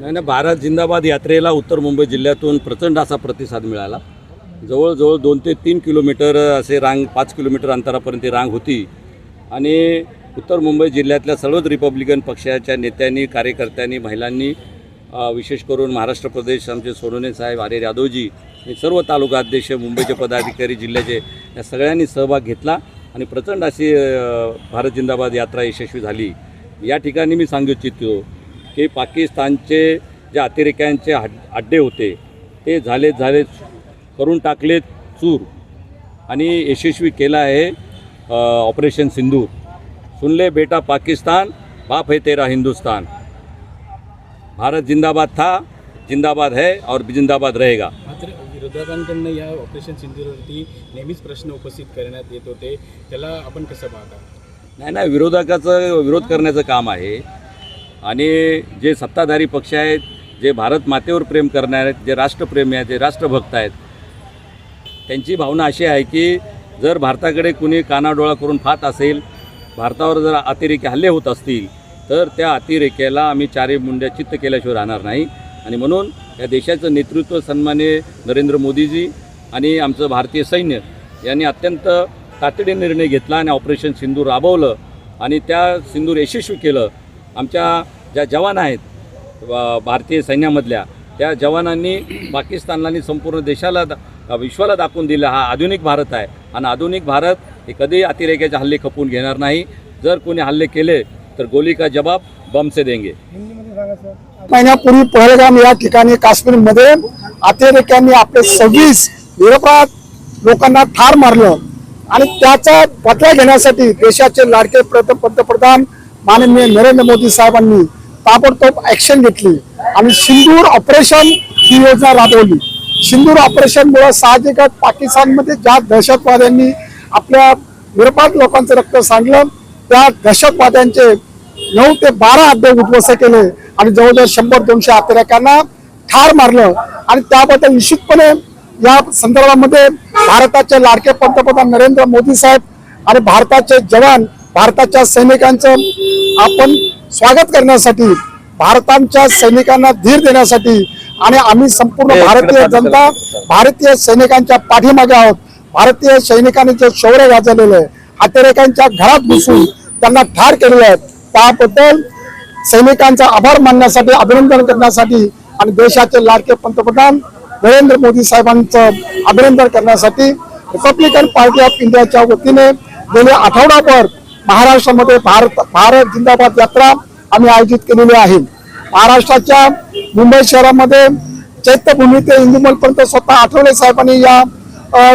नाही नाही भारत जिंदाबाद यात्रेला उत्तर मुंबई जिल्ह्यातून प्रचंड असा प्रतिसाद मिळाला. जवळजवळ दोन ते तीन किलोमीटर असे रांग पाच किलोमीटर अंतरापर्यंत रांग होती. आणि उत्तर मुंबई जिल्ह्यातल्या सर्वच रिपब्लिकन पक्षाच्या नेत्यांनी कार्यकर्त्यांनी महिलांनी विशेष करून महाराष्ट्र प्रदेश आमचे सोनोनेसाहेब आर्य यादवजी हे सर्व तालुका अध्यक्ष मुंबईचे पदाधिकारी जिल्ह्याचे या सगळ्यांनी सहभाग घेतला आणि प्रचंड अशी भारत जिंदाबाद यात्रा यशस्वी झाली. या ठिकाणी मी सांगू इच्छितो की पाकिस्तानचे जे अतिरेक्यांचे हड अड्डे होते ते झाले झाले करून टाकले चूर. आणि यशस्वी केला आहे ऑपरेशन सिंधूर सुनले बेटा पाकिस्तान बाप है तेरा हिंदुस्तान. भारत जिंदाबाद था जिंदाबाद है और जिंदाबाद रहेगा. मात्र विरोधकांकडनं या ऑपरेशन सिंधूरवरती नेहमीच प्रश्न उपस्थित करण्यात येत होते. त्याला आपण कसं पाहता? नाही नाही विरोधकाचं विरोध करण्याचं काम आहे. आणि जे सत्ताधारी पक्ष आहेत जे भारत मातेवर प्रेम करणारे आहेत जे राष्ट्रप्रेमी आहेत जे राष्ट्रभक्त आहेत त्यांची भावना अशी आहे की जर भारताकडे कुणी कानाडोळा करून पाहत असेल भारतावर जर अतिरेकी हल्ले होत असतील तर त्या अतिरेक्याला आम्ही चारी मुंड्या चित्त केल्याशिवाय राहणार नाही. आणि म्हणून या देशाचं नेतृत्व सन्मान्य नरेंद्र मोदीजी आणि आमचं भारतीय सैन्य यांनी अत्यंत तातडीने निर्णय घेतला आणि ऑपरेशन सिंदूर राबवलं आणि त्या सिंदूर यशस्वी केलं. आमच्या ज्या जवान आहेत भारतीय सैन्यामधल्या त्या जवानांनी पाकिस्तानला आणि संपूर्ण देशाला दा- विश्वाला दाखवून दिलं हा आधुनिक भारत आहे. आणि आधुनिक भारत हे कधी अतिरेक्याचे हल्ले खपवून घेणार नाही. जर कोणी हल्ले केले तर गोली का जवाब बम से देंगे महिन्यापूर्वी पहलगाम या ठिकाणी काश्मीरमध्ये अतिरेक्यांनी आपले सव्वीस निरपराध लोकांना ठार मारलं. आणि त्याचा बदला घेण्यासाठी देशाचे लाडके पंतप्रधान माननीय नरेंद्र मोदी साहेबांनी ताबडतोब ऍक्शन घेतली. आणि सिंदूर ऑपरेशन ही योजना राबवली. सिंदूर ऑपरेशनमुळे साहजिकच पाकिस्तानमध्ये ज्या दहशतवाद्यांनी आपल्या निरपराध लोकांचं रक्त सांडलं त्या दहशतवाद्यांचे नऊ ते बारा अड्डे उद्ध्वस्त केले आणि जवळजवळ शंभर दोनशे अतिरेक्यांना ठार मारलं. आणि त्याबद्दल निश्चितपणे या संदर्भामध्ये भारताचे लाडके पंतप्रधान नरेंद्र मोदी साहेब आणि भारताचे जवान भारताच्या सैनिकांचं आपण स्वागत करण्यासाठी भारताच्या सैनिकांना धीर देण्यासाठी आणि आम्ही संपूर्ण भारतीय जनता भारतीय सैनिकांच्या पाठीमागे आहोत. भारतीय सैनिकांनी जे शौर्य गाजवलेलं आहे अतिरेकांच्या घरात घुसून त्यांना ठार केलेलं आहे. त्याबद्दल सैनिकांचा आभार मानण्यासाठी अभिनंदन करण्यासाठी आणि देशाचे लाडके पंतप्रधान नरेंद्र मोदी साहेबांचं अभिनंदन करण्यासाठी रिपब्लिकन पार्टी ऑफ इंडियाच्या वतीने गेले आठवडाभर महाराष्ट्रामध्ये भारत भारत जिंदाबाद यात्रा आम्ही आयोजित केलेली आहे. महाराष्ट्राच्या मुंबई शहरामध्ये चैत्यभूमी ते इंदुमलपर्यंत स्वतः आठवले साहेबांनी या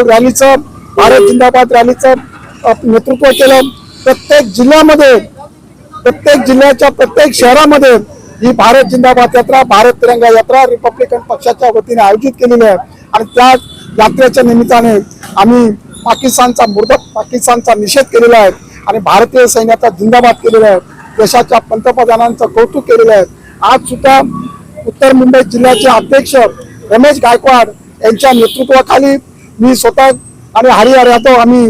रॅलीचं भारत जिंदाबाद रॅलीचं नेतृत्व केलं. प्रत्येक जिल्ह्यामध्ये प्रत्येक जिल्ह्याच्या प्रत्येक शहरामध्ये ही भारत जिंदाबाद यात्रा भारत तिरंगा यात्रा रिपब्लिकन पक्षाच्या वतीने आयोजित केलेली आहे. आणि त्या यात्रेच्या निमित्ताने आम्ही पाकिस्तानचा मुर्द पाकिस्तानचा निषेध केलेला आहे. आणि भारतीय सैन्याचा जिंदाबाद केलेला आहे. देशाच्या पंतप्रधानांचं कौतुक केलेलं आहे. आज सुद्धा उत्तर मुंबई जिल्ह्याचे अध्यक्ष रमेश गायकवाड यांच्या नेतृत्वाखाली मी स्वतः आणि हरिहर यादव आम्ही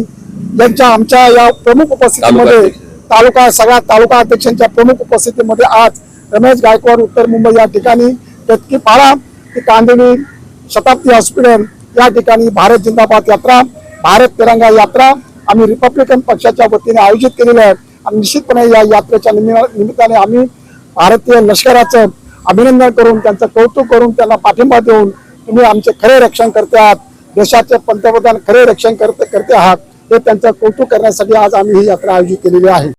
यांच्या आमच्या या प्रमुख उपस्थितीमध्ये तालुका सगळ्या तालुका अध्यक्षांच्या प्रमुख उपस्थितीमध्ये आज रमेश गायकवाड उत्तर मुंबई या ठिकाणी केतकी पाडा ते कांदिवली शताब्दी हॉस्पिटल या ठिकाणी भारत जिंदाबाद यात्रा भारत तिरंगा यात्रा आम्ही रिपब्लिकन पक्षाच्या वतीने आयोजित केलेली आहे आणि निश्चितपणे या यात्रेच्या निमित्ताने आम्ही भारतीय लष्कराचं अभिनंदन करून त्यांचं कौतुक करून त्यांना पाठिंबा देऊन तुम्ही आमचे खरे रक्षण करते आहात. देशाचे पंतप्रधान खरे रक्षण करते करते आहात. हे त्यांचं कौतुक करण्यासाठी आज आम्ही ही यात्रा आयोजित केलेली आहे.